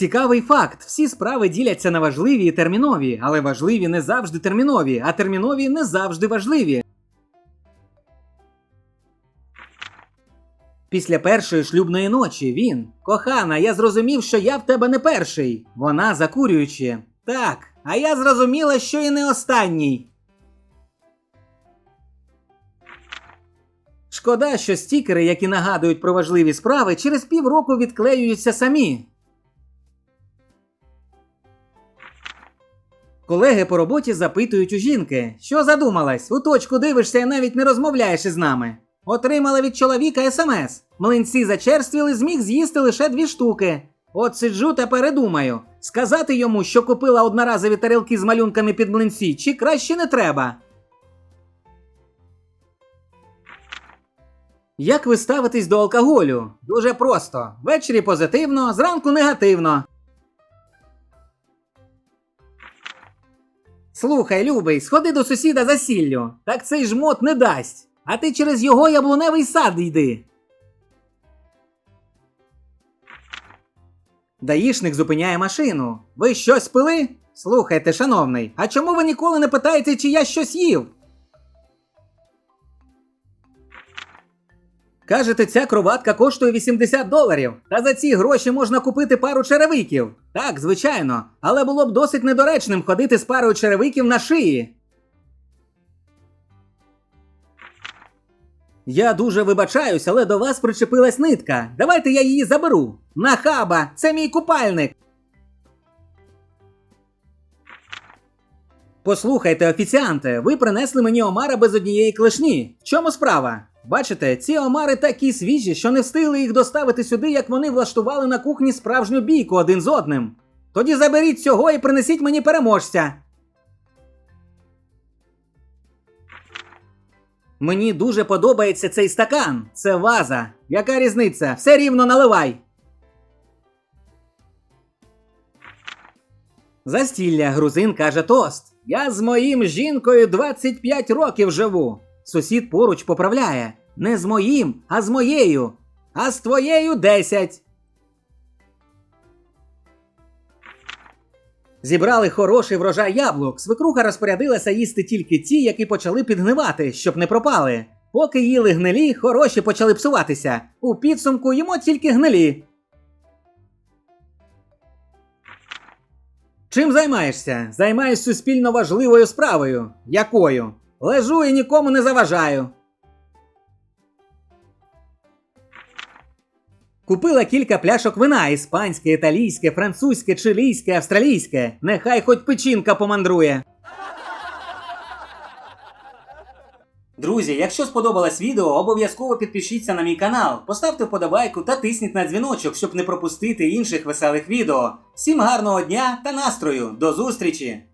Цікавий факт: всі справи діляться на важливі і термінові, але важливі не завжди термінові, а термінові не завжди важливі. Після першої шлюбної ночі він, кохана, я зрозумів, що я в тебе не перший. Вона закурюючи. Так, а я зрозуміла, що і не останній. Шкода, що стікери, які нагадують про важливі справи, через півроку відклеюються самі. Колеги по роботі запитують у жінки, що задумалась, у точку дивишся і навіть не розмовляєш із нами. Отримала від чоловіка смс. Млинці зачерствіли, зміг з'їсти лише дві штуки. От сиджу та передумаю, сказати йому, що купила одноразові тарілки з малюнками під млинці, чи краще не треба. Як ви ставитесь до алкоголю? Дуже просто. Ввечері позитивно, зранку негативно. Слухай, любий, сходи до сусіда за сіллю. Так цей жмот не дасть. А ти через його яблуневий сад йди. Даїшник зупиняє машину. Ви щось пили? Слухайте, шановний, а чому ви ніколи не питаєте, чи я щось їв? Кажете, ця кроватка коштує 80 доларів, та за ці гроші можна купити пару черевиків. Так, звичайно, але було б досить недоречним ходити з парою черевиків на шиї. Я дуже вибачаюсь, але до вас причепилась нитка. Давайте я її заберу. Нахаба, це мій купальник. Послухайте, офіціанте, ви принесли мені омара без однієї клешні. В чому справа? Бачите, ці омари такі свіжі, що не встигли їх доставити сюди, як вони влаштували на кухні справжню бійку один з одним. Тоді заберіть цього і принесіть мені переможця. Мені дуже подобається цей стакан. Це ваза. Яка різниця? Все рівно наливай. Застілля грузин каже тост. Я з моїм жінкою 25 років живу. Сусід поруч поправляє. Не з моїм, а з моєю. А з твоєю 10. Зібрали хороший врожай яблук. Свекруха розпорядилася їсти тільки ті, які почали підгнивати, щоб не пропали. Поки їли гнилі, хороші почали псуватися. У підсумку їмо тільки гнилі. Чим займаєшся? Займаюсь суспільно важливою справою. Якою? Лежу і нікому не заважаю. Купила кілька пляшок вина іспанське, італійське, французьке, чилійське, австралійське. Нехай хоч печінка помандрує. Друзі, якщо сподобалось відео, обов'язково підпишіться на мій канал, поставте вподобайку та тисніть на дзвіночок, щоб не пропустити інших веселих відео. Всім гарного дня та настрою! До зустрічі!